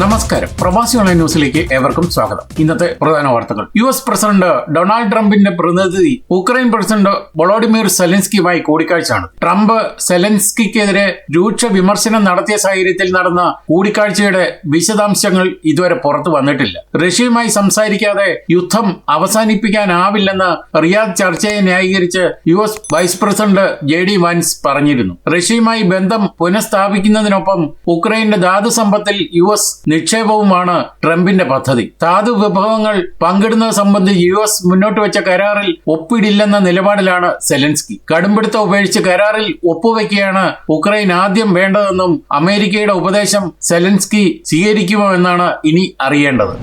നമസ്കാരം. പ്രവാസി ഓൺലൈൻ ന്യൂസിലേക്ക് ഏവർക്കും സ്വാഗതം. ഇന്നത്തെ പ്രധാന വാർത്തകൾ. യു എസ് പ്രസിഡന്റ് ഡൊണാൾഡ് ട്രംപിന്റെ പ്രതിനിധി ഉക്രൈൻ പ്രസിഡന്റ് വളോഡിമിർ സെലൻസ്കിയുമായി കൂടിക്കാഴ്ച നടത്തി ട്രംപ് സെലൻസ്കിക്കെതിരെ രൂക്ഷ വിമർശനം നടത്തിയ സാഹചര്യത്തിൽ നടന്ന കൂടിക്കാഴ്ചയുടെ വിശദാംശങ്ങൾ ഇതുവരെ പുറത്തു വന്നിട്ടില്ല. റഷ്യയുമായി സംസാരിക്കാതെ യുദ്ധം അവസാനിപ്പിക്കാനാവില്ലെന്ന് റിയാദ് ചർച്ചയെ ന്യായീകരിച്ച് U S vice president J D Vance പറഞ്ഞിരുന്നു. റഷ്യയുമായി ബന്ധം പുനഃസ്ഥാപിക്കുന്നതിനൊപ്പം ഉക്രൈന്റെ ധാതു സമ്പത്തിൽ യു എസ് നിക്ഷേപവുമാണ് ട്രംപിന്റെ പദ്ധതി. ധാതു വിഭവങ്ങൾ പങ്കിടുന്നത് സംബന്ധിച്ച് യു എസ് മുന്നോട്ട് വെച്ച കരാറിൽ ഒപ്പിടില്ലെന്ന നിലപാടിലാണ് സെലൻസ്കി. കടുംപിടുത്തം ഉപേക്ഷിച്ച് കരാറിൽ ഒപ്പുവെക്കുകയാണ് ഉക്രൈൻ ആദ്യം വേണ്ടതെന്നും അമേരിക്കയുടെ ഉപദേശം സെലൻസ്കി സ്വീകരിക്കുമോ എന്നാണ് ഇനി അറിയേണ്ടത്.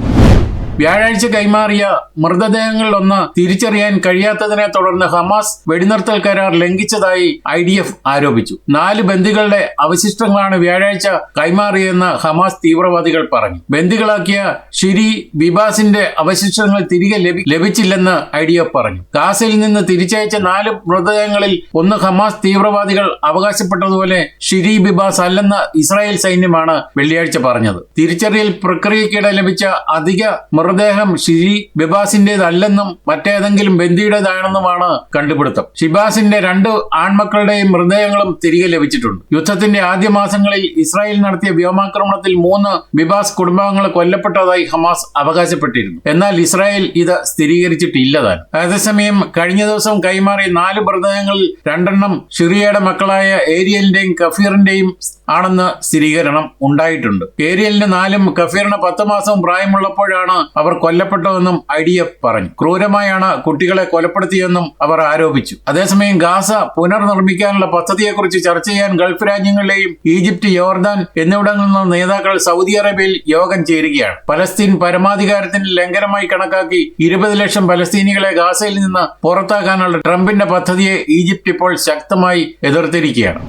വ്യാഴാഴ്ച കൈമാറിയ മൃതദേഹങ്ങളിലൊന്ന് തിരിച്ചറിയാൻ കഴിയാത്തതിനെ തുടർന്ന് ഹമാസ് വെടിനിർത്തൽ കരാർ ലംഘിച്ചതായി ഐ ഡി എഫ് ആരോപിച്ചു. നാല് ബന്ദികളുടെ അവശിഷ്ടങ്ങളാണ് വ്യാഴാഴ്ച കൈമാറിയെന്ന് ഹമാസ് തീവ്രവാദികൾ പറഞ്ഞു. ബന്ദികളാക്കിയ ഷിരി ബിബാസിന്റെ അവശിഷ്ടങ്ങൾ തിരികെ ലഭിച്ചില്ലെന്ന് ഐ ഡി എഫ് പറഞ്ഞു. ഗാസയിൽ നിന്ന് തിരിച്ചയച്ച നാല് മൃതദേഹങ്ങളിൽ ഒന്ന് ഹമാസ് തീവ്രവാദികൾ അവകാശപ്പെട്ടതുപോലെ ഷിരി ബിബാസ് അല്ലെന്ന് ഇസ്രായേൽ സൈന്യമാണ് വെള്ളിയാഴ്ച പറഞ്ഞത്. തിരിച്ചറിയൽ പ്രക്രിയയ്ക്കിടെ ലഭിച്ച അധിക മൃതദേഹം ഷിജി ബിബാസിന്റേതല്ലെന്നും മറ്റേതെങ്കിലും ബന്ദിയുടേതാണെന്നുമാണ് കണ്ടുപിടുത്തം. ഷിബാസിന്റെ രണ്ട് ആൺമക്കളുടെയും മൃതദേഹങ്ങളും തിരികെ ലഭിച്ചിട്ടുണ്ട്. യുദ്ധത്തിന്റെ ആദ്യ മാസങ്ങളിൽ ഇസ്രായേൽ നടത്തിയ വ്യോമാക്രമണത്തിൽ മൂന്ന് ബിബാസ് കുടുംബാംഗങ്ങൾ കൊല്ലപ്പെട്ടതായി ഹമാസ് അവകാശപ്പെട്ടിരുന്നു. എന്നാൽ ഇസ്രായേൽ ഇത് സ്ഥിരീകരിച്ചിട്ടില്ലതാൻ അതേസമയം കഴിഞ്ഞ ദിവസം കൈമാറിയ നാല് മൃതദേഹങ്ങളിൽ രണ്ടെണ്ണം ഷിറിയയുടെ മക്കളായ ഏരിയലിന്റെയും കഫീറിന്റെയും ആണെന്ന് സ്ഥിരീകരണം ഉണ്ടായിട്ടുണ്ട്. ഏരിയലിന് നാലും കഫീറിന് പത്ത് മാസം പ്രായമുള്ളപ്പോഴാണ് അവർ കൊല്ലപ്പെട്ടതെന്നും ഐ ഡി എഫ് പറഞ്ഞു. ക്രൂരമായാണ് കുട്ടികളെ കൊലപ്പെടുത്തിയെന്നും അവർ ആരോപിച്ചു. അതേസമയം ഗാസ പുനർനിർമ്മിക്കാനുള്ള പദ്ധതിയെക്കുറിച്ച് ചർച്ച ചെയ്യാൻ ഗൾഫ് രാജ്യങ്ങളിലെയും ഈജിപ്ത് യോർദാൻ എന്നിവിടങ്ങളിൽ നിന്ന് നേതാക്കൾ സൗദി അറേബ്യയിൽ യോഗം ചേരുകയാണ്. പലസ്തീൻ പരമാധികാരത്തിന് ലംഘനമായി കണക്കാക്കി ഇരുപത് ലക്ഷം പലസ്തീനികളെ ഗാസയിൽ നിന്ന് പുറത്താക്കാനുള്ള ട്രംപിന്റെ പദ്ധതിയെ ഈജിപ്ത് ഇപ്പോൾ ശക്തമായി എതിർത്തിരിക്കുകയാണ്.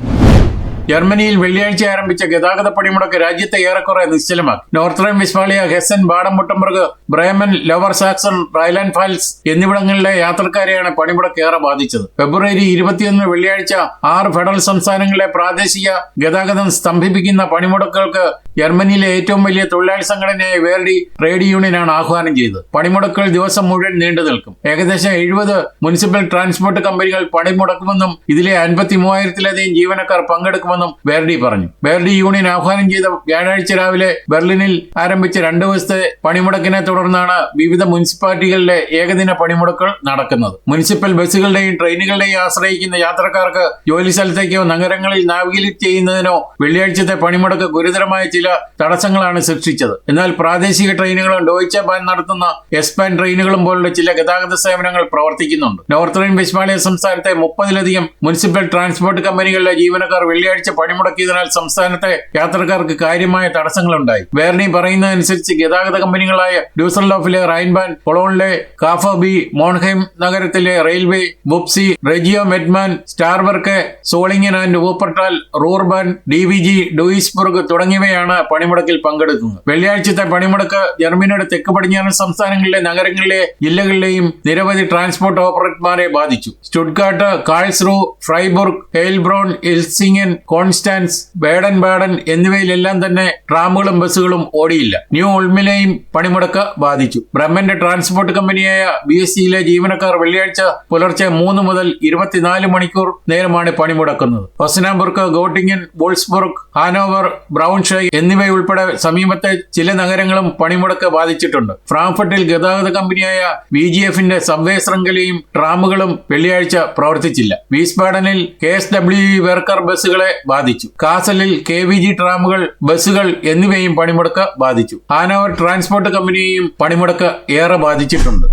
ജർമ്മനിയിൽ വെള്ളിയാഴ്ച ആരംഭിച്ച ഗതാഗത പണിമുടക്ക് രാജ്യത്തെ ഏറെക്കുറെ നിശ്ചലമാക്കി. North വിസ്മാളിയ Hessen Baden Württemberg Bremen Lower Saxony Rhineland Pfalz എന്നിവിടങ്ങളിലെ യാത്രക്കാരെയാണ് പണിമുടക്ക് ഏറെ ബാധിച്ചത്. ഫെബ്രുവരി ഇരുപത്തിയൊന്ന് വെള്ളിയാഴ്ച ആറ് ഫെഡറൽ സംസ്ഥാനങ്ങളിലെ പ്രാദേശിക ഗതാഗതം സ്തംഭിപ്പിക്കുന്ന പണിമുടക്കുകൾക്ക് ജർമ്മനിയിലെ ഏറ്റവും വലിയ തൊഴിലാളി സംഘടനയായ വേർഡി ട്രേഡ് യൂണിയനാണ് ആഹ്വാനം ചെയ്തത്. പണിമുടക്കുകൾ ദിവസം മുഴുവൻ നീണ്ടു നിൽക്കും. ഏകദേശം എഴുപത് മുനിസിപ്പൽ ട്രാൻസ്പോർട്ട് കമ്പനികൾ പണിമുടക്കുമെന്നും ഇതിലെ അൻപത്തി മൂവായിരത്തിലധികം ജീവനക്കാർ പങ്കെടുക്കുമെന്നും വേർഡി പറഞ്ഞു. വേർഡി യൂണിയൻ ആഹ്വാനം ചെയ്ത വ്യാഴാഴ്ച രാവിലെ ബെർലിനിൽ ആരംഭിച്ച രണ്ടു ദിവസത്തെ പണിമുടക്കിനെ തുടർന്നാണ് വിവിധ മുനിസിപ്പാലിറ്റികളിലെ ഏകദിന പണിമുടക്കുകൾ നടക്കുന്നത്. മുനിസിപ്പൽ ബസ്സുകളുടെയും ട്രെയിനുകളുടെയും ആശ്രയിക്കുന്ന യാത്രക്കാർക്ക് ജോലി സ്ഥലത്തേക്കോ നഗരങ്ങളിൽ നാവിഗേറ്റ് ചെയ്യുന്നതിനോ വെള്ളിയാഴ്ചത്തെ പണിമുടക്ക് ഗുരുതരമായ ചില തടസ്സങ്ങളാണ് സൃഷ്ടിച്ചത്. എന്നാൽ പ്രാദേശിക ട്രെയിനുകളും ഡോയിച്ച ബാൻ നടത്തുന്ന എസ് പാൻ ട്രെയിനുകളും പോലുള്ള ചില ഗതാഗത സേവനങ്ങൾ പ്രവർത്തിക്കുന്നുണ്ട്. നോർത്ത് റൈൻ വെസ്റ്റ്മാലിയ സംസ്ഥാനത്തെ മുപ്പതിലധികം മുനിസിപ്പൽ ട്രാൻസ്പോർട്ട് കമ്പനികളിലെ ജീവനക്കാർ വെള്ളിയാഴ്ച പണിമുടക്കിയതിനാൽ സംസ്ഥാനത്തെ യാത്രക്കാർക്ക് കാര്യമായ തടസ്സങ്ങളുണ്ടായി. വേർണി പറയുന്നതനുസരിച്ച് ഗതാഗത കമ്പനികളായ ഡ്യൂസൽഡോഫിലെ റൈൻബാൻ കൊളോണിലെ കാഫോബി മോൺഹൈം നഗരത്തിലെ റെയിൽവേ ബുപ്സി Regio Mettmann സ്റ്റാർവർക്ക് Solingen and Wuppertal Ruhrbahn D V G Duisburg തുടങ്ങിയവയാണ് പണിമുടക്കിൽ പങ്കെടുക്കുന്നത്. വെള്ളിയാഴ്ചത്തെ പണിമുടക്ക് ജർമ്മനിയുടെ തെക്ക് പടിഞ്ഞാറൻ സംസ്ഥാനങ്ങളിലെ നഗരങ്ങളിലെ ജില്ലകളിലെയും നിരവധി ട്രാൻസ്പോർട്ട് ഓപ്പറേറ്റർമാരെ ബാധിച്ചു. സ്റ്റുഡ്ഗാട്ട് കാഴ്സ്രൂ ഫ്രൈബുർഗ് ഹെയിൽബ്രോൺ എൽസിംഗൻ കോൺസ്റ്റാൻസ് ബേഡൻ ബാഡൻ എന്നിവയിലെല്ലാം തന്നെ ട്രാമുകളും ബസ്സുകളും ഓടിയില്ല. ന്യൂ ഉൾമിലെയും പണിമുടക്ക് ബാധിച്ചു. ബ്രഹ്മന്റെ ട്രാൻസ്പോർട്ട് കമ്പനിയായ ബി എസ് സിയിലെ ജീവനക്കാർ വെള്ളിയാഴ്ച പുലർച്ചെ മൂന്ന് മുതൽ ഇരുപത്തിനാല് മണിക്കൂർ നേരമാണ് പണിമുടക്കുന്നത്. ഒസ്നാബുർക്ക് ഗോട്ടിങ്ങൻ വോൾസ്ബർഗ് ഹാനോവർ ബ്രൗൺഷൈ എന്നിവയുൾപ്പെടെ സമീപത്തെ ചില നഗരങ്ങളും പണിമുടക്ക് ബാധിച്ചിട്ടുണ്ട്. ഫ്രാങ്ക്ഫർട്ടിൽ ഗതാഗത കമ്പനിയായ ബി ജി എഫിന്റെ സബ്വേ ശൃംഖലയും ട്രാമുകളും വെള്ളിയാഴ്ച പ്രവർത്തിച്ചില്ല. വീസ്ബാഡനിൽ കെ എസ് ഡബ്ല്യു വർക്കർ ബസ്സുകളെ ബാധിച്ചു. കാസലിൽ കെ വി ജി ട്രാമുകൾ ബസ്സുകൾ എന്നിവയും പണിമുടക്ക് ബാധിച്ചു. ഹാനോവർ ട്രാൻസ്പോർട്ട് കമ്പനിയെയും പണിമുടക്ക് ഏറെ ബാധിച്ചിട്ടുണ്ട്.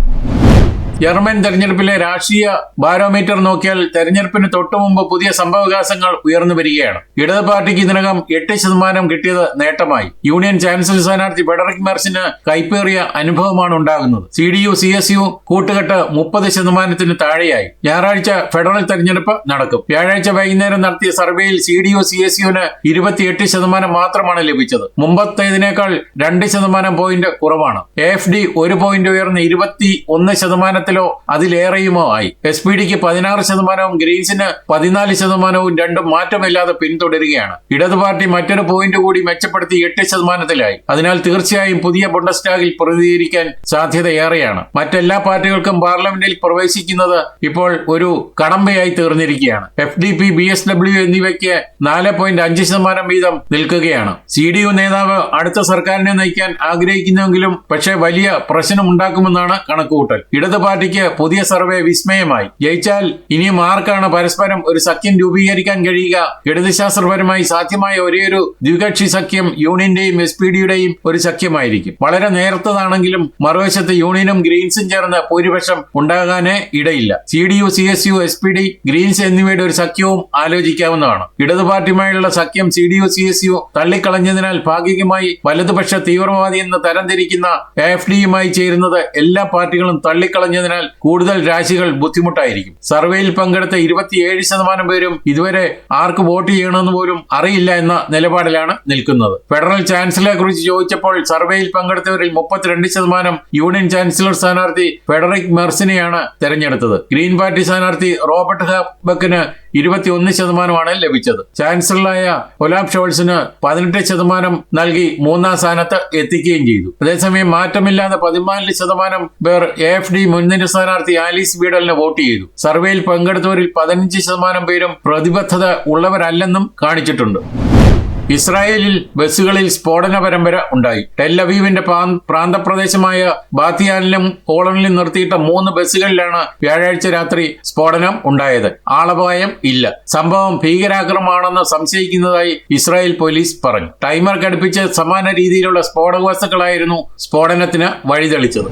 ജർമ്മൻ തെരഞ്ഞെടുപ്പിലെ രാഷ്ട്രീയ ബാരോമീറ്റർ നോക്കിയാൽ തെരഞ്ഞെടുപ്പിന് തൊട്ടുമുമ്പ് പുതിയ സംഭവവികാസങ്ങൾ ഉയർന്നു വരികയാണ്. ഇടത് പാർട്ടിക്ക് ഇതിനകം എട്ട് ശതമാനം കിട്ടിയത് നേട്ടമായി. യൂണിയൻ ചാൻസലർ സ്ഥാനാർത്ഥി ഫെഡറിക് മെർസിന് കൈപ്പേറിയ അനുഭവമാണ് ഉണ്ടാകുന്നത്. C D U C S U കൂട്ടുകെട്ട് മുപ്പത് ശതമാനത്തിന് താഴെയായി. ഞായറാഴ്ച ഫെഡറൽ തെരഞ്ഞെടുപ്പ് നടക്കും. വ്യാഴാഴ്ച വൈകുന്നേരം നടത്തിയ സർവേയിൽ C D U C S യുവിന് ഇരുപത്തിയെട്ട് ശതമാനം മാത്രമാണ് ലഭിച്ചത്. മുമ്പത്തേതിനേക്കാൾ രണ്ട് ശതമാനം പോയിന്റ് കുറവാണ്. എഫ് ഡി ഒരു പോയിന്റ് ഉയർന്ന് ഇരുപത്തി ഒന്ന് ശതമാനത്തിൽ ശതമാനത്തിലോ അതിലേറെയുമോ ആയി. എസ് പി ഡിക്ക് പതിനാറ് ശതമാനവും ഗ്രീൻസിന് പതിനാല് ശതമാനവും രണ്ടും മാറ്റമില്ലാതെ പിന്തുടരുകയാണ്. ഇടതു പാർട്ടി മറ്റൊരു പോയിന്റ് കൂടി മെച്ചപ്പെടുത്തി എട്ട് ശതമാനത്തിലായി. അതിനാൽ തീർച്ചയായും പുതിയ ബുണ്ടസ്റ്റാഗിൽ പ്രതികരിക്കാൻ സാധ്യത ഏറെയാണ് മറ്റെല്ലാ പാർട്ടികൾക്കും പാർലമെന്റിൽ പ്രവേശിക്കുന്നത് ഇപ്പോൾ ഒരു കടമ്പയായി തീർന്നിരിക്കുകയാണ്. F D P B S W എന്നിവയ്ക്ക് നാല് പോയിന്റ് അഞ്ച് ശതമാനം വീതം നിൽക്കുകയാണ്. സി ഡി യു നേതാവ് അടുത്ത സർക്കാരിനെ നയിക്കാൻ ആഗ്രഹിക്കുന്നുവെങ്കിലും പക്ഷേ വലിയ പ്രശ്നം ഉണ്ടാക്കുമെന്നാണ് കണക്കുകൂട്ടൽ. ഇടത് പാർട്ടിക്ക് പുതിയ സർവേ വിസ്മയമായി. ജയിച്ചാൽ ഇനിയും ആർക്കാണ് പരസ്പരം ഒരു സഖ്യം രൂപീകരിക്കാൻ കഴിയുക? ഗണിതശാസ്ത്രപരമായി സാധ്യമായ ഒരേയൊരു ദ്വികക്ഷി സഖ്യം യൂണിയന്റെയും എസ് പി ഡിയുടെയും ഒരു സഖ്യമായിരിക്കും. വളരെ നേരത്തതാണെങ്കിലും മറുവശത്ത് യൂണിയനും ഗ്രീൻസും ചേർന്ന് ഭൂരിപക്ഷം ഉണ്ടാകാനേ ഇടയില്ല. C D U C S U S P D greens എന്നിവയുടെ ഒരു സഖ്യവും ആലോചിക്കാവുന്നതാണ്. ഇടതു പാർട്ടിയുമായുള്ള സഖ്യം C D U C S U തള്ളിക്കളഞ്ഞതിനാൽ ഭാഗികമായി വലതുപക്ഷ തീവ്രവാദി എന്ന് തരംതിരിക്കുന്ന എഫ് ഡിയുമായി ചേരുന്നത് എല്ലാ പാർട്ടികളും തള്ളിക്കളഞ്ഞതിനാൽ കൂടുതൽ രാശികൾ ബുദ്ധിമുട്ടായിരിക്കും. സർവേയിൽ പങ്കെടുത്ത ഇരുപത്തിയേഴ് ശതമാനം പേരും ഇതുവരെ ആർക്ക് വോട്ട് ചെയ്യണമെന്ന് പോലും അറിയില്ല എന്ന നിലപാടിലാണ് നിൽക്കുന്നത്. ഫെഡറൽ ചാൻസലറെ കുറിച്ച് ചോദിച്ചപ്പോൾ സർവേയിൽ പങ്കെടുത്തവരിൽ മുപ്പത്തിരണ്ട് ശതമാനം യൂണിയൻ ചാൻസലർ സ്ഥാനാർത്ഥി ഫെഡറിക് മെർസിനെയാണ് തെരഞ്ഞെടുത്തത്. ഗ്രീൻ പാർട്ടി സ്ഥാനാർത്ഥി റോബർട്ട് ഹബക്കിന് ഇരുപത്തിയൊന്ന് ശതമാനമാണ് ലഭിച്ചത്. ചാൻസലറായ ഒലാബ് ഷോൾസിന് പതിനെട്ട് ശതമാനം നൽകി മൂന്നാം സ്ഥാനത്ത് എത്തിക്കുകയും ചെയ്തു. അതേസമയം മാറ്റമില്ലാതെ പതിനാല് ശതമാനം പേർ എ എഫ് ഡി മുൻനിര സ്ഥാനാർത്ഥി ആലീസ് ബീഡലിന് വോട്ട് ചെയ്തു. സർവേയിൽ പങ്കെടുത്തവരിൽ പതിനഞ്ച് ശതമാനം പേരും പ്രതിബദ്ധത ഉള്ളവരല്ലെന്നും കാണിച്ചിട്ടുണ്ട്. ഇസ്രായേലിൽ ബസ്സുകളിൽ സ്ഫോടന പരമ്പര ഉണ്ടായി ടെല്ലവീവിന്റെ പ്രാന്തപ്രദേശമായ ബാത്തിയാനിലും കോളനിലും നിർത്തിയിട്ട മൂന്ന് ബസ്സുകളിലാണ് വ്യാഴാഴ്ച രാത്രി സ്ഫോടനം ഉണ്ടായത്. ആളപായം ഇല്ല. സംഭവം ഭീകരാക്രമണമാണെന്ന് സംശയിക്കുന്നതായി ഇസ്രായേൽ പോലീസ് പറഞ്ഞു. ടൈമർ ഘടിപ്പിച്ച് സമാന രീതിയിലുള്ള സ്ഫോടക വസ്തുക്കളായിരുന്നു സ്ഫോടനത്തിന് വഴിതെളിച്ചത്.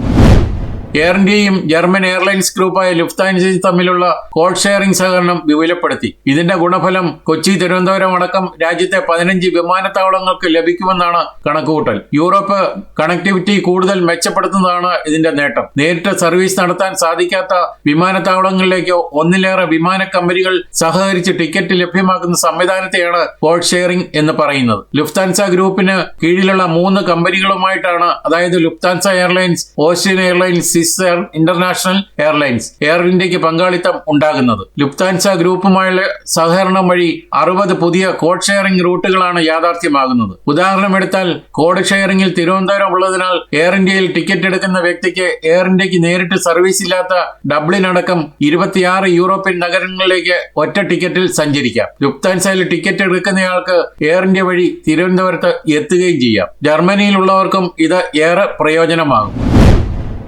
എയർ ഇന്ത്യയും ജർമ്മൻ എയർലൈൻസ് ഗ്രൂപ്പായ ലുഫ്താൻസയും തമ്മിലുള്ള കോഡ് ഷെയറിംഗ് സഹകരണം വിപുലപ്പെടുത്തി. ഇതിന്റെ ഗുണഫലം കൊച്ചി തിരുവനന്തപുരം അടക്കം രാജ്യത്തെ പതിനഞ്ച് വിമാനത്താവളങ്ങൾക്ക് ലഭിക്കുമെന്നാണ് കണക്കുകൂട്ടൽ. യൂറോപ്പ് കണക്ടിവിറ്റി കൂടുതൽ മെച്ചപ്പെടുത്തുന്നതാണ് ഇതിന്റെ നേട്ടം. നേരിട്ട് സർവീസ് നടത്താൻ സാധിക്കാത്ത വിമാനത്താവളങ്ങളിലേക്കോ ഒന്നിലേറെ വിമാന കമ്പനികൾ സഹകരിച്ച് ടിക്കറ്റ് ലഭ്യമാക്കുന്ന സംവിധാനത്തെയാണ് കോഡ് ഷെയറിംഗ് എന്ന് പറയുന്നത്. ലുഫ്താൻസ ഗ്രൂപ്പിന് കീഴിലുള്ള മൂന്ന് കമ്പനികളുമായിട്ടാണ് അതായത് Lufthansa airlines Austrian airlines Swiss international airlines air ഇന്ത്യയ്ക്ക് പങ്കാളിത്തം ഉണ്ടാകുന്നത്. ലുപ്താൻസ ഗ്രൂപ്പുമായുള്ള സഹകരണം വഴി അറുപത് പുതിയ കോഡ് ഷെയറിംഗ് റൂട്ടുകളാണ് യാഥാർത്ഥ്യമാകുന്നത്. ഉദാഹരണമെടുത്താൽ കോഡ് ഷെയറിംഗിൽ തിരുവനന്തപുരം ഉള്ളതിനാൽ എയർ ഇന്ത്യയിൽ ടിക്കറ്റ് എടുക്കുന്ന വ്യക്തിക്ക് എയർ ഇന്ത്യയ്ക്ക് നേരിട്ട് സർവീസ് ഇല്ലാത്ത ഡബ്ലിൻ അടക്കം ഇരുപത്തിയാറ് യൂറോപ്യൻ നഗരങ്ങളിലേക്ക് ഒറ്റ ടിക്കറ്റിൽ സഞ്ചരിക്കാം. ലുപ്താൻസയിൽ ടിക്കറ്റ് എടുക്കുന്നയാൾക്ക് എയർ ഇന്ത്യ വഴി തിരുവനന്തപുരത്ത് എത്തുകയും ചെയ്യാം. ജർമ്മനിയിലുള്ളവർക്കും ഇത് ഏറെ പ്രയോജനമാകും.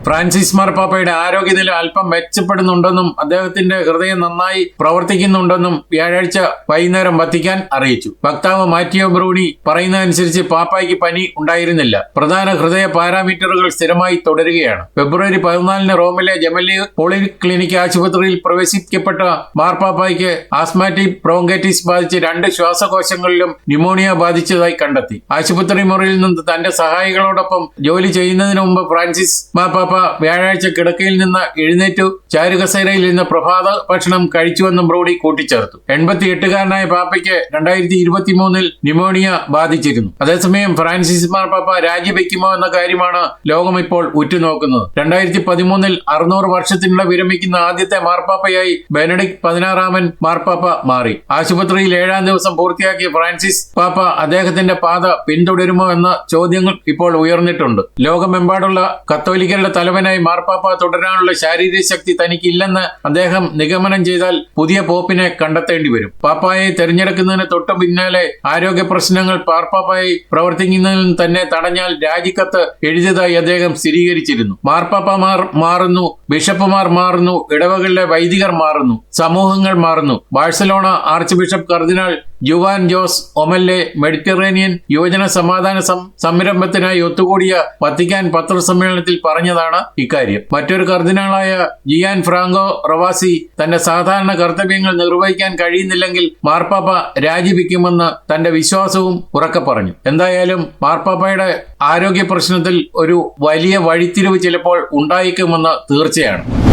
ഫ്രാൻസിസ് മാർപ്പാപ്പയുടെ ആരോഗ്യനില അല്പം മെച്ചപ്പെടുന്നുണ്ടെന്നും അദ്ദേഹത്തിന്റെ ഹൃദയം നന്നായി പ്രവർത്തിക്കുന്നുണ്ടെന്നും വ്യാഴാഴ്ച വൈകുന്നേരം വത്തിക്കാൻ അറിയിച്ചു. വക്താവ് മാറ്റിയോ ബ്രൂണി പറയുന്നതനുസരിച്ച് പാപ്പായ്ക്ക് പനി ഉണ്ടായിരുന്നില്ല. പ്രധാന ഹൃദയ പാരാമീറ്ററുകൾ സ്ഥിരമായി തുടരുകയാണ്. ഫെബ്രുവരി പതിനാലിന് റോമിലെ ജമലി പോളിക്ലിനിക് ആശുപത്രിയിൽ പ്രവേശിക്കപ്പെട്ട മാർപ്പാപ്പായ്ക്ക് ആസ്മാറ്റിക് ബ്രോങ്കൈറ്റിസ് ബാധിച്ച് രണ്ട് ശ്വാസകോശങ്ങളിലും ന്യൂമോണിയ ബാധിച്ചതായി കണ്ടെത്തി. ആശുപത്രി മുറിയിൽ നിന്ന് തന്റെ സഹായികളോടൊപ്പം ജോലി ചെയ്യുന്നതിന് മുമ്പ് ഫ്രാൻസിസ് മാർപ്പാപ്പ വ്യാഴാഴ്ച കിടക്കയിൽ നിന്ന് എഴുന്നേറ്റു. ചാരുകസേരയിൽ നിന്ന് പ്രഭാത ഭക്ഷണം കഴിച്ചുവെന്നും ബ്രോഡി കൂട്ടിച്ചേർത്തു. എൺപത്തി എട്ടുകാരനായ പാപ്പയ്ക്ക് രണ്ടായിരത്തി ഇരുപത്തി മൂന്നിൽ ന്യൂമോണിയ ബാധിച്ചിരുന്നു. അതേസമയം ഫ്രാൻസിസ് മാർപ്പാപ്പ രാജിവെക്കുമോ എന്ന കാര്യമാണ് ലോകം ഇപ്പോൾ ഉറ്റുനോക്കുന്നത്. രണ്ടായിരത്തി പതിമൂന്നിൽ അറുന്നൂറ് വർഷത്തിനുള്ള വിരമിക്കുന്ന ആദ്യത്തെ മാർപ്പാപ്പയായി ബെനഡിക് പതിനാറാമൻ മാർപ്പാപ്പ മാറി. ആശുപത്രിയിൽ ഏഴാം ദിവസം പൂർത്തിയാക്കിയ ഫ്രാൻസിസ് പാപ്പ അദ്ദേഹത്തിന്റെ പാത പിന്തുടരുമോ എന്ന ചോദ്യങ്ങൾ ഇപ്പോൾ ഉയർന്നിട്ടുണ്ട്. ലോകമെമ്പാടുള്ള കത്തോലിക്കരുടെ തലവനായി മാർപ്പാപ്പ തുടരാനുള്ള ശാരീരിക ശക്തി തനിക്കില്ലെന്ന് അദ്ദേഹം നിഗമനം ചെയ്താൽ പുതിയ പോപ്പിനെ കണ്ടെത്തേണ്ടി വരും. പാപ്പായെ തെരഞ്ഞെടുക്കുന്നതിന് തൊട്ടു പിന്നാലെ ആരോഗ്യ പ്രശ്നങ്ങൾ പാർപ്പാപ്പായി പ്രവർത്തിക്കുന്നതിൽ തന്നെ തടഞ്ഞാൽ രാജിക്കത്ത് എഴുതിയതായി അദ്ദേഹം സ്ഥിരീകരിച്ചിരുന്നു. മാർപ്പാപ്പമാർ മാറുന്നു ബിഷപ്പുമാർ മാറുന്നു ഇടവകളിലെ വൈദികർ മാറുന്നു സമൂഹങ്ങൾ മാറുന്നു. ബാഴ്സലോണ ആർച്ച് ബിഷപ്പ് കർദിനാൾ ജുവാൻ ജോസ് ഒമല്ലെ മെഡിറ്ററേനിയൻ യുവജന സമാധാന സംരംഭത്തിനായി ഒത്തുകൂടിയ വത്തിക്കാൻ പത്രസമ്മേളനത്തിൽ പറഞ്ഞതാണ് ഇക്കാര്യം? മറ്റൊരു കർദിനാളായ ജിയാൻ ഫ്രാങ്കോ റവാസി തന്റെ സാധാരണ കർത്തവ്യങ്ങൾ നിർവഹിക്കാൻ കഴിയുന്നില്ലെങ്കിൽ മാർപ്പാപ്പ രാജിവെക്കുമെന്ന് തന്റെ വിശ്വാസവും ഉറക്കെ പറഞ്ഞു. എന്തായാലും മാർപ്പാപ്പയുടെ ആരോഗ്യ പ്രശ്നത്തിൽ ഒരു വലിയ വഴിത്തിരിവ് ചിലപ്പോൾ ഉണ്ടായേക്കുമെന്ന് തീർച്ചയാണ്.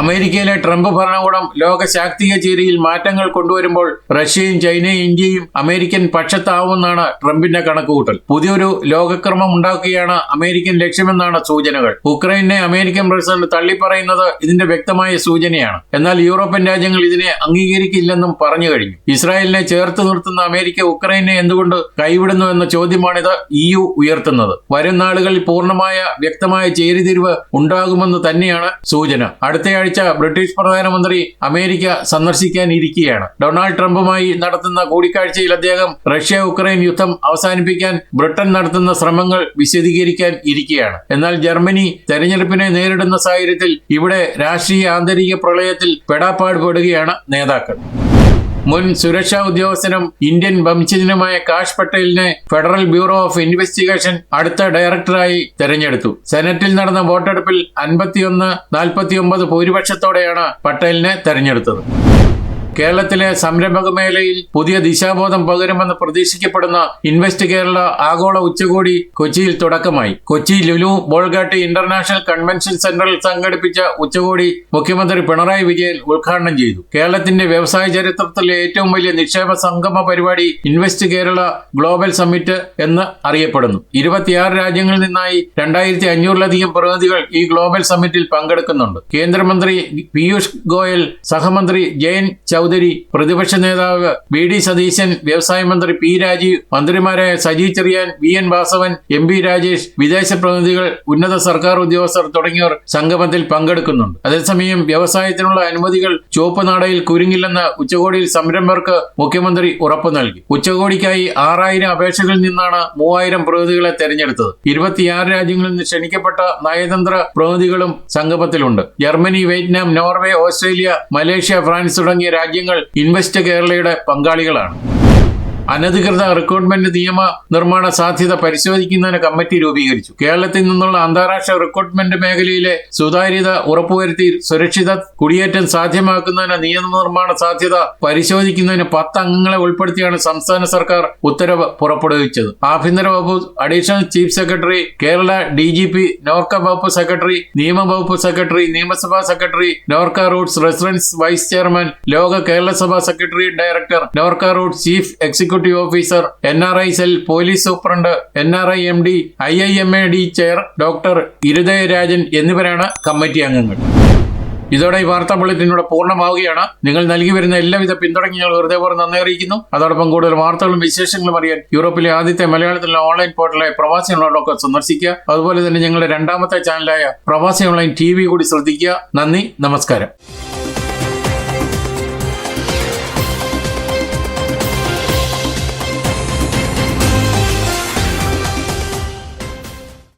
അമേരിക്കയിലെ ട്രംപ് ഭരണകൂടം ലോക ശാക്തിക ചേരിയിൽ മാറ്റങ്ങൾ കൊണ്ടുവരുമ്പോൾ റഷ്യയും ചൈനയും ഇന്ത്യയും അമേരിക്കൻ പക്ഷത്താവുമെന്നാണ് ട്രംപിന്റെ കണക്കുകൂട്ടൽ. പുതിയൊരു ലോകക്രമം ഉണ്ടാക്കുകയാണ് അമേരിക്കൻ ലക്ഷ്യമെന്നാണ് സൂചനകൾ. ഉക്രൈനെ അമേരിക്കൻ പ്രസിഡന്റ് തള്ളിപ്പറയുന്നത് ഇതിന്റെ വ്യക്തമായ സൂചനയാണ്. എന്നാൽ യൂറോപ്യൻ രാജ്യങ്ങൾ ഇതിനെ അംഗീകരിക്കില്ലെന്നും പറഞ്ഞു കഴിഞ്ഞു. ഇസ്രായേലിനെ ചേർത്ത് നിർത്തുന്ന അമേരിക്ക ഉക്രൈനെ എന്തുകൊണ്ട് കൈവിടുന്നു എന്ന ചോദ്യമാണിത് ഇ യു ഉയർത്തുന്നത്. വരും നാളുകളിൽ പൂർണമായ വ്യക്തമായ ചേരിതിരിവ് ഉണ്ടാകുമെന്ന് തന്നെയാണ് സൂചന. അടുത്തയാഴ്ച ബ്രിട്ടീഷ് പ്രധാനമന്ത്രി അമേരിക്ക സന്ദർശിക്കാനിരിക്കുകയാണ്. ഡൊണാൾഡ് ട്രംപുമായി നടത്തുന്ന കൂടിക്കാഴ്ചയിൽ അദ്ദേഹം റഷ്യ ഉക്രൈൻ യുദ്ധം അവസാനിപ്പിക്കാൻ ബ്രിട്ടൻ നടത്തുന്ന ശ്രമങ്ങൾ വിശദീകരിക്കാൻ ഇരിക്കുകയാണ്. എന്നാൽ ജർമ്മനി തെരഞ്ഞെടുപ്പിനെ നേരിടുന്ന സാഹചര്യത്തിൽ ഇവിടെ രാഷ്ട്രീയ ആന്തരിക പ്രളയത്തിൽ പെടാപ്പാടുപെടുകയാണ് നേതാക്കൾ. മുൻ സുരക്ഷാ ഉദ്യോഗസ്ഥനും ഇന്ത്യൻ വംശജനുമായ കാഷ് പട്ടേലിനെ ഫെഡറൽ ബ്യൂറോ ഓഫ് ഇൻവെസ്റ്റിഗേഷൻ അടുത്ത ഡയറക്ടറായി തെരഞ്ഞെടുത്തു. സെനറ്റിൽ നടന്ന വോട്ടെടുപ്പിൽ അൻപത്തിയൊന്ന് നാൽപ്പത്തിയൊമ്പത് ഭൂരിപക്ഷത്തോടെയാണ് പട്ടേലിനെ തെരഞ്ഞെടുത്തത്. കേരളത്തിലെ സംരംഭക മേഖലയിൽ പുതിയ ദിശാബോധം പകരുമെന്ന് പ്രതീക്ഷിക്കപ്പെടുന്ന ഇൻവെസ്റ്റ് കേരള ആഗോള ഉച്ചകോടി കൊച്ചിയിൽ തുടക്കമായി. കൊച്ചി ലുലു ബോൾഗാട്ടി ഇന്റർനാഷണൽ കൺവെൻഷൻ സെന്ററിൽ സംഘടിപ്പിച്ച ഉച്ചകോടി മുഖ്യമന്ത്രി പിണറായി വിജയൻ ഉദ്ഘാടനം ചെയ്തു. കേരളത്തിന്റെ വ്യവസായ ചരിത്രത്തിലെ ഏറ്റവും വലിയ നിക്ഷേപ സംഗമ പരിപാടി ഇൻവെസ്റ്റ് കേരള ഗ്ലോബൽ സമ്മിറ്റ് എന്ന് അറിയപ്പെടുന്നു. ഇരുപത്തിയാറ് രാജ്യങ്ങളിൽ നിന്നായി രണ്ടായിരത്തി അഞ്ഞൂറിലധികം പ്രതിനിധികൾ ഈ ഗ്ലോബൽ സമ്മിറ്റിൽ പങ്കെടുക്കുന്നുണ്ട്. കേന്ദ്രമന്ത്രി പീയൂഷ് ഗോയൽ സഹമന്ത്രി ജയൻ ചൌധരി പ്രതിപക്ഷ നേതാവ് വി ഡി സതീശൻ വ്യവസായ മന്ത്രി പി രാജീവ് മന്ത്രിമാരായ Saji Cheriyan V N Vasavan M P Rajesh വിദേശ പ്രതിനിധികൾ ഉന്നത സർക്കാർ ഉദ്യോഗസ്ഥർ തുടങ്ങിയവർ സംഗമത്തിൽ പങ്കെടുക്കുന്നുണ്ട്. അതേസമയം വ്യവസായത്തിനുള്ള അനുമതികൾ ചുവപ്പ് നാടയിൽ കുരുങ്ങില്ലെന്ന് ഉച്ചകോടിയിൽ സംരംഭകർക്ക് മുഖ്യമന്ത്രി ഉറപ്പു നൽകി. ഉച്ചകോടിക്കായി ആറായിരം അപേക്ഷകളിൽ നിന്നാണ് മൂവായിരം പ്രതിനിധികളെ തെരഞ്ഞെടുത്തത്. ഇരുപത്തിയാറ് രാജ്യങ്ങളിൽ നിന്ന് ക്ഷണിക്കപ്പെട്ട നയതന്ത്ര പ്രതിനിധികളും സംഗമത്തിലുണ്ട്. Germany Vietnam Norway Australia Malaysia France തുടങ്ങിയ രാജ്യങ്ങൾ ഇൻവെസ്റ്റ് കേരളയുടെ പങ്കാളികളാണ്. അനധികൃത റിക്രൂട്ട്മെന്റ് നിയമ നിർമ്മാണ സാധ്യത പരിശോധിക്കുന്നതിന് കമ്മിറ്റി രൂപീകരിച്ചു. കേരളത്തിൽ നിന്നുള്ള അന്താരാഷ്ട്ര റിക്രൂട്ട്മെന്റ് മേഖലയിലെ സുതാര്യത ഉറപ്പുവരുത്തി സുരക്ഷിത കുടിയേറ്റം സാധ്യമാക്കുന്നതിന് നിയമനിർമ്മാണ സാധ്യത പരിശോധിക്കുന്നതിന് പത്ത് അംഗങ്ങളെ ഉൾപ്പെടുത്തിയാണ് സംസ്ഥാന സർക്കാർ ഉത്തരവ് പുറപ്പെടുവിച്ചത്. ആഭ്യന്തര വകുപ്പ് additional chief secretary Kerala D G P Norka വകുപ്പ് സെക്രട്ടറി നിയമ നിയമവകുപ്പ് സെക്രട്ടറി നിയമസഭാ secretary Norka roots residents vice chairman ലോക കേരള സഭാ secretary director Norka roots chief executive officer N R I cell police superintendent N R I M D I I M A D chair doctor Irudayarajan എന്നിവരാണ് committee അംഗങ്ങൾ. ഇതോടെ ഈ വാർത്താ ബുള്ളറ്റിനോട് പൂർണമാവുകയാണ്. നിങ്ങൾ നൽകി വരുന്ന എല്ലാവിധ പിന്തുണയ്ക്ക് ഞങ്ങൾ ഹൃദയപൂർവം നന്ദി അറിയിക്കുന്നു. അതോടൊപ്പം കൂടുതൽ വാർത്തകളും വിശേഷങ്ങളും അറിയാൻ യൂറോപ്പിലെ ആദ്യത്തെ മലയാളത്തിലുള്ള ഓൺലൈൻ പോർട്ടലായ പ്രവാസി ഓൺലൈനൊക്കെ സന്ദർശിക്കുക. അതുപോലെ തന്നെ ഞങ്ങളുടെ രണ്ടാമത്തെ ചാനലായ പ്രവാസി ഓൺലൈൻ ടി കൂടി ശ്രദ്ധിക്കുക. നന്ദി നമസ്കാരം.